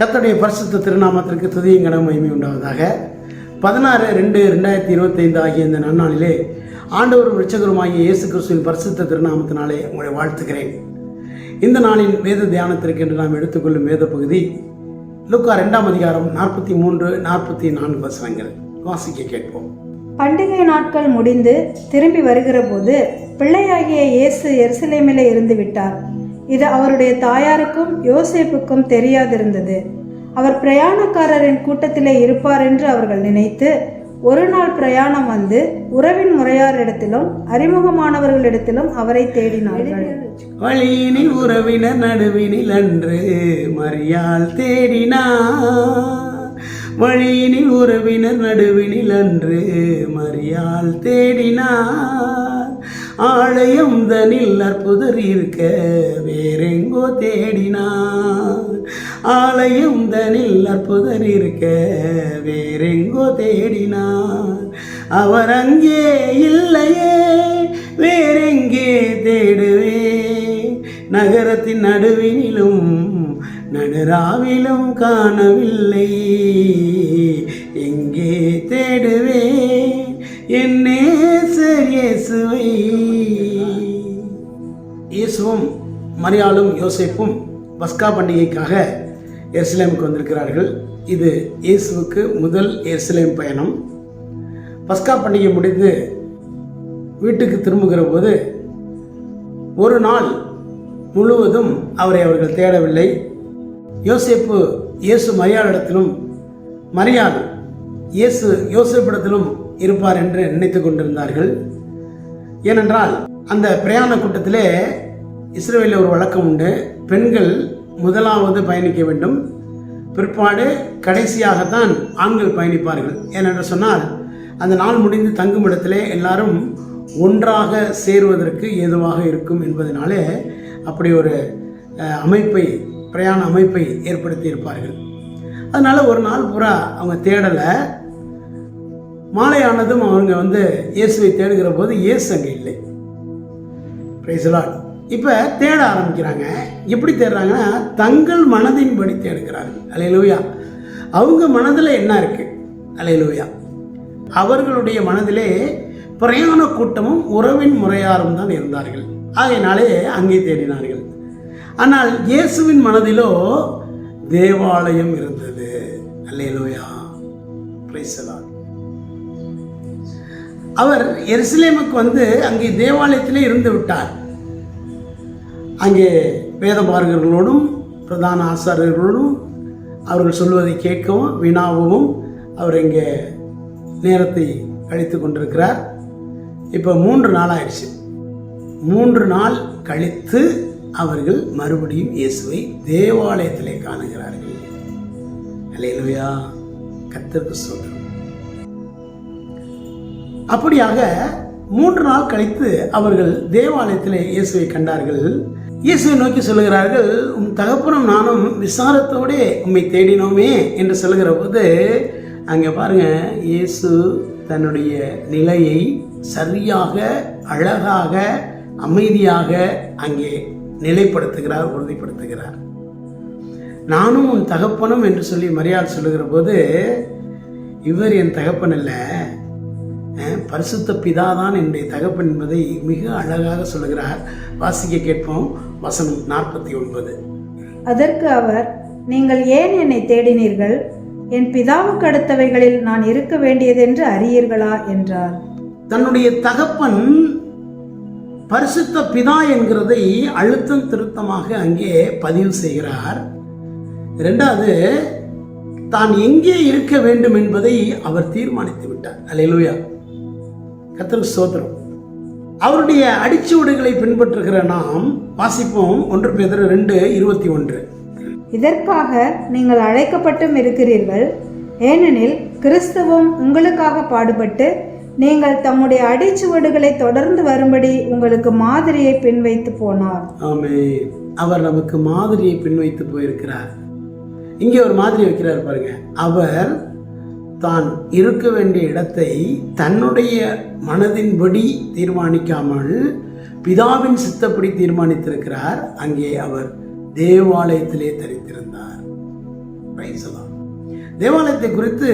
கர்த்தருடைய பரிசுத்த திருநாமத்திற்கு துதியும் கனம் மகிமை உண்டாவதாக. பதினாறு ரெண்டு ரெண்டாயிரத்தி இருபத்தைந்து ஆகிய இந்த நன்னாளிலே ஆண்டவரும் ரிச்சகருமாகிய இயேசு கிறிஸ்துவின் பரிசுத்த திருநாமத்தினாலே உங்களை வாழ்த்துகிறேன். இந்த நாளின் வேத தியானத்திற்கு என்று நாம் எடுத்துக்கொள்ளும் வேத பகுதி லுக்கா ரெண்டாம் அதிகாரம் நாற்பத்தி மூன்று நாற்பத்தி நான்கு வசனங்கள். வாசிக்க கேட்போம். பண்டிகை நாட்கள் முடிந்து திரும்பி வருகிறபோது பிள்ளையாகிய இயேசு எருசலேமிலே இருந்து விட்டார் இது அவருடைய தாயாருக்கும் யோசேப்புக்கும் தெரியாதிருந்தது. அவர் பிரயாணக்காரரின் கூட்டத்திலே இருப்பார் என்று அவர்கள் நினைத்து ஒரு நாள் பிரயாணம் வந்து உறவின் முறையாரிடத்திலும் அறிமுகமானவர்களிடத்திலும் அவரை தேடினார்கள். வழியினி உறவினர் நடுவினில் அன்று மரியால் தேடினார். வழியினில் உறவினர் நடுவினில் அன்று மரியால் தேடினார். ஆலயம் தனில் அற்புதர் இருக்க வேறெங்கோ தேடினார். ஆலயம் தனில் அற்புதர் இருக்க வேறெங்கோ தேடினார். அவர் அங்கே இல்லையே வேறெங்கே தேடுவே. நகரத்தின் நடுவினிலும் நடுராவிலும் காணவில்லை. எங்கே தேடுவே? என்னே இயேசுவை. இயேசுவும் மரியாளும் யோசேப்பும் பஸ்கா பண்டிகைக்காக எருசலேமுக்கு வந்திருக்கிறார்கள். இது இயேசுவுக்கு முதல் எருசலேம் பயணம். பஸ்கா பண்டிகை முடிந்து வீட்டுக்கு திரும்புகிற போது ஒரு நாள் முழுவதும் அவரை அவர்கள் தேடவில்லை. யோசேப்பு இயேசு மரியாளிடத்திலும் மரியாள் இயேசு யோசேப்பிடத்திலும் இருப்பார் என்று நினைத்து கொண்டிருந்தார்கள். ஏனென்றால் அந்த பிரயாண கூட்டத்திலே இஸ்ரேலில் ஒரு வழக்கம் உண்டு. பெண்கள் முதலாவது பயணிக்க வேண்டும். பிற்பாடு கடைசியாகத்தான் ஆண்கள் பயணிப்பார்கள். ஏனென்று சொன்னால் அந்த நாள் முடிந்து தங்கும் இடத்திலே எல்லாரும் ஒன்றாக சேருவதற்கு ஏதுவாக இருக்கும் என்பதனாலே அப்படி ஒரு அமைப்பை பிரயாண அமைப்பை ஏற்படுத்தி இருப்பார்கள். அதனால் ஒரு நாள் பூரா அவங்க தேடலை. மாலையானதும் அவங்க வந்து இயேசுவை தேடுகிற போது இயேசு அங்கே இல்லை. பிரைசலாட் இப்போ தேட ஆரம்பிக்கிறாங்க. எப்படி தேடுறாங்கன்னா தங்கள் மனதின்படி தேடுகிறார்கள். அலையலூயா அவங்க மனதில் என்ன இருக்குது அலையலூயா அவர்களுடைய மனதிலே பிரயாண கூட்டமும் உறவின் முறையாரும் தான் இருந்தார்கள். ஆகையினாலே அங்கே தேடினார்கள். ஆனால் இயேசுவின் மனதிலோ தேவாலயம் இருந்தது. அல்லேலூயா பிரைசலான் அவர் எருசலேமுக்கு வந்து அங்கே தேவாலயத்திலே இருந்து விட்டார். அங்கே வேதபாரகர்களோடும் பிரதான ஆசாரியர்களோடும் அவர்கள் சொல்வதை கேட்கவும் வினாவும் அவர் இங்கே நேரத்தை கழித்து கொண்டிருக்கிறார். இப்போ மூன்று நாள் ஆயிடுச்சு. மூன்று நாள் கழித்து அவர்கள் மறுபடியும் இயேசுவை தேவாலயத்திலே காணுகிறார்கள். அல்லேலூயா கத்திற்கு சொல்கிறோம் அப்படியாக மூன்று நாள் கழித்து அவர்கள் தேவாலயத்திலே இயேசுவை கண்டார்கள். இயேசுவை நோக்கி சொல்லுகிறார்கள் உன் தகப்பனும் நானும் விசாரத்தோடே உம்மை தேடினோமே என்று சொல்லுகிற போது அங்கே பாருங்க இயேசு தன்னுடைய நிலையை சரியாக அழகாக அமைதியாக அங்கே நிலைப்படுத்துகிறார் உறுதிப்படுத்துகிறார். நானும் உன் தகப்பனும் என்று சொல்லி மரியாதை சொல்லுகிற போது இவர் என் தகப்பன் இல்லை பரிசுத்த பிதாதான் என்னுடைய தகப்பன் என்பதை மிக அழகாக சொல்லுகிறார். வாசிக்க கேட்போம். வசனம் நாற்பத்தி ஒன்பது. அதற்கு அவர் நீங்கள் ஏன் என்னை தேடினீர்கள்? என் பிதாவுக்கு அடுத்தவைகளில் நான் இருக்க வேண்டியதென்று அறியீர்களா? என்றார். தன்னுடைய தகப்பன் பரிசுத்த பிதா என்கிறதை அழுத்தம் திருத்தமாக அங்கே பதிவு செய்கிறார். இரண்டாவது தான் எங்கே இருக்க வேண்டும் என்பதை அவர் தீர்மானித்து விட்டார். அல்லேலூயா. கத்தர் சோதரம் அவருடைய அடிச்சுவடுகளை பின்பற்றுகிற நாம் வாசிப்போம் ஒன்று பேதர் ரெண்டு இருபத்தி ஒன்று. இதற்காக நீங்கள் அழைக்கப்பட்டும் இருக்கிறீர்கள். ஏனெனில் கிறிஸ்துவும் உங்களுக்காக பாடுபட்டு நீங்கள் தம்முடைய அடிச்சுவடுகளை தொடர்ந்து வரும்படி உங்களுக்கு மாதிரியை பின்வைத்து போனார். ஆமே அவர் நமக்கு மாதிரியை பின்வைத்து போயிருக்கிறார். இங்கே ஒரு மாதிரி வைக்கிறார் பாருங்க. அவர் தான் இருக்க வேண்டிய இடத்தை தன்னுடைய மனதின்படி தீர்மானிக்காமல் பிதாவின் சித்தப்படி தீர்மானித்திருக்கிறார். அங்கே அவர் தேவாலயத்திலே தரித்திருந்தார். தேவாலயத்தை குறித்து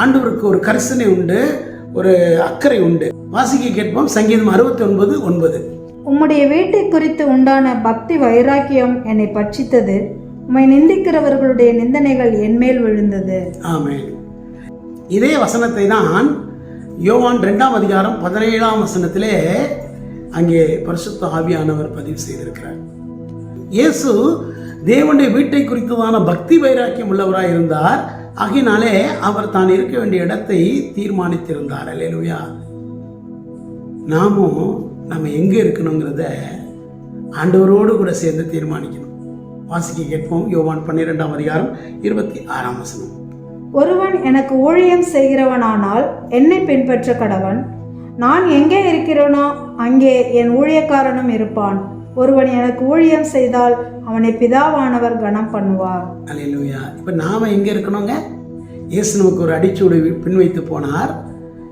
ஆண்டவருக்கு ஒரு கரிசனை உண்டு ஒரு அக்கறை உண்டு. வாசிக்க கேட்போம் சங்கீதம் அறுபத்தி ஒன்பது ஒன்பது. உம்முடைய வீட்டை குறித்து உண்டான பக்தி வைராக்கியம் என்னை பட்சித்தது. உம்மை நிந்திக்கிறவர்களுடைய நிந்தனைகள் என்மேல் விழுந்தது. ஆமென். இதே வசனத்தை தான் யோவான் ரெண்டாம் அதிகாரம் பதினேழாம் வசனத்திலே அங்கே பரிசுத்த ஆவியானவர் பதிவு செய்திருக்கிறார். இயேசு தேவனுடைய வீட்டை குறித்ததான பக்தி வைராக்கியம் உள்ளவராக இருந்தார். ஆகினாலே அவர் தான் இருக்க வேண்டிய இடத்தை தீர்மானித்திருந்தார். அல்லேலூயா. நாமும் நம்ம எங்கே இருக்கணுங்கிறத ஆண்டவரோடு கூட சேர்ந்து தீர்மானிக்கணும். வாசிக்க கேட்போம். யோவான் பன்னிரெண்டாம் அதிகாரம் இருபத்தி ஆறாம் வசனம். ஒருவன் எனக்கு ஊழியம் செய்கிறவனானால் என்னை பின்பற்ற கடவன். நான் எங்கே இருக்கிறேனோ அங்கே என் ஊழியக்காரனும் இருப்பான். ஒருவன் எனக்கு ஊழியம் செய்தால் அவனை பிதாவானவர் கனம் பண்ணுவார். அலையிலுயா இப்போ நாம் எங்கே இருக்கணுங்க? இயேசு நமக்கு ஒரு அடிச்சூடு பின் வைத்து போனார்.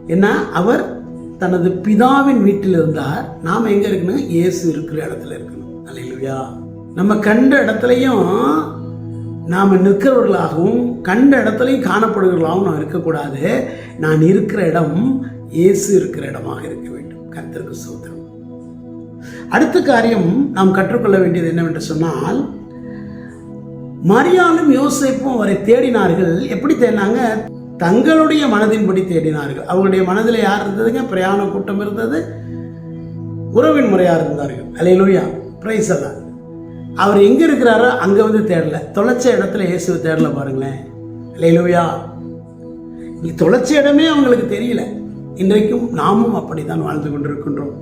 என்ன? அவர் தனது பிதாவின் வீட்டில் இருந்தார். நாம் எங்கே இருக்கணும்? இயேசு இருக்கிற இடத்துல இருக்கணும். அலையிலுயா நம்ம கண்ட இடத்துலையும் நாம் நிற்கிறவர்களாகவும் கண்ட இடத்துலையும் காணப்படுகிறவர்களாகவும் நான் இருக்கக்கூடாது. நான் இருக்கிற இடம் இயேசு இருக்கிற இடமாக இருக்க வேண்டும். கர்த்தருக்கு சோதரம் அடுத்த காரியம் நாம் கற்றுக்கொள்ள வேண்டியது என்னவென்று சொன்னால் மரியாளும் யோசிப்பும் அவரை தேடினார்கள். எப்படி தேடினாங்க? தங்களுடைய மனதின்படி தேடினார்கள். அவருடைய மனதில் யார் இருந்ததுங்க? பிரயாண கூட்டம் இருந்தது. உறவின் முறையாக இருந்தார்கள். அலையிலோயா பிரைஸ் அதான் அவர் எங்கே இருக்கிறாரோ அங்கே வந்து தேடல. தொலைச்ச இடத்துல இயேசுவை தேடல பாருங்களேன். அலையிலூயா நீ தொலைச்ச இடமே அவங்களுக்கு தெரியல. இன்றைக்கும் நாமும் அப்படித்தான் வாழ்ந்து கொண்டிருக்கின்றோம்.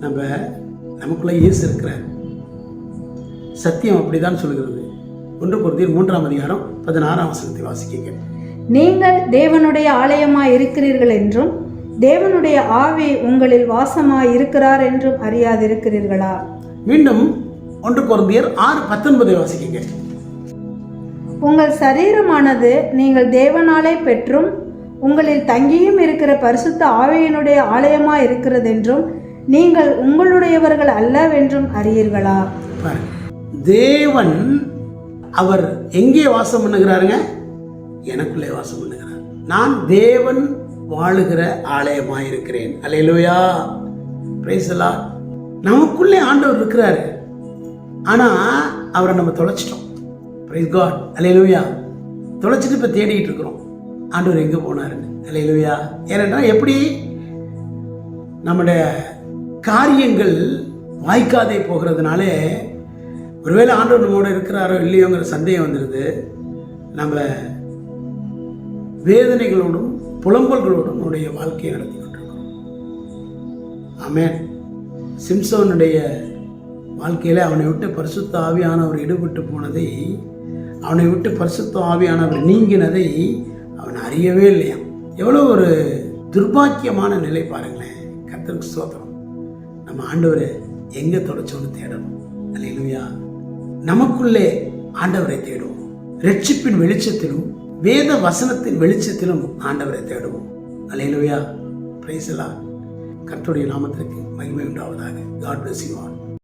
நம்ம நமக்குள்ள இயேசு இருக்கிறார். சத்தியம் அப்படிதான் சொல்கிறது. ஒன்று பொருத்தியர் மூன்றாம் அதிகாரம் பதினாறாம் வசனத்தை வாசிக்க நீங்கள் தேவனுடைய ஆலயமாய் இருக்கிறீர்கள் என்றும் தேவனுடைய ஆவி உங்களில் வாசமாய் இருக்கிறார் என்றும் அறியாதிருக்கிறீர்களா? மீண்டும் ஒன்று பொருந்தியர் ஆறு பத்தொன்பதை வாசிக்க உங்கள் சரீரமானது நீங்கள் தேவனாலே பெற்றும் உங்களில் தங்கியும் இருக்கிற பரிசுத்த ஆவியினுடைய ஆலயமாய் இருக்கிறதென்றும் நீங்கள் உங்களுடையவர்கள் அல்லவென்றும் அறியீர்களா. தேவன் அவர் எங்கே வாசம் பண்ணுகிறாருங்க? எனக்குள்ளே வாசம் பண்ணுகிறார். நான் தேவன் வாழுகிற ஆலயமாக இருக்கிறேன் அலையலூயா பிரைசலா நமக்குள்ளே ஆண்டவர் இருக்கிறாரு. ஆனால் அவரை நம்ம தொலைச்சிட்டோம். ப்ரைஸ் காட் அலையலூயா தொலைச்சிட்டு இப்போ தேடிட்டு இருக்கிறோம். ஆண்டவர் எங்கே போனாருன்னு. அலையலூயா ஏனென்றால் எப்படி நம்முடைய காரியங்கள் வாய்க்காதே போகிறதுனாலே ஒருவேளை ஆண்டவர் நம்மோட இருக்கிறாரோ இல்லையோங்கிற சந்தேகம் வந்துடுது நம்ம வேதனைகளோடும் புலம்பல்களோடும் நம்முடைய வாழ்க்கையை நடத்தி கொண்டிருக்கிறோம். ஆமென் சிம்சோனுடைய வாழ்க்கையில் அவனை விட்டு பரிசுத்த ஆவியானவர் ஈடுபட்டு போனதை அவனை விட்டு பரிசுத்த ஆவியானவர் நீங்கினதை அவன் அறியவே இல்லையாம் எவ்வளோ ஒரு துர்பாக்கியமான நிலை பாருங்களேன். கர்த்தருக்கு சோதனம் நம்ம ஆண்டவரை எங்கே தொடச்சோன்னு தேடணும். அல்லையா நமக்குள்ளே ஆண்டவரை தேடுவோம். ரட்சிப்பின் வெளிச்சத்திலும் வேத வசனத்தின் வெளிச்சத்திலும் ஆண்டவரை தேடுவோம். அல்லையா பிரைசலா கர்த்தருடைய நாமத்திற்கு மகிமை உண்டாவதாக. God bless you all.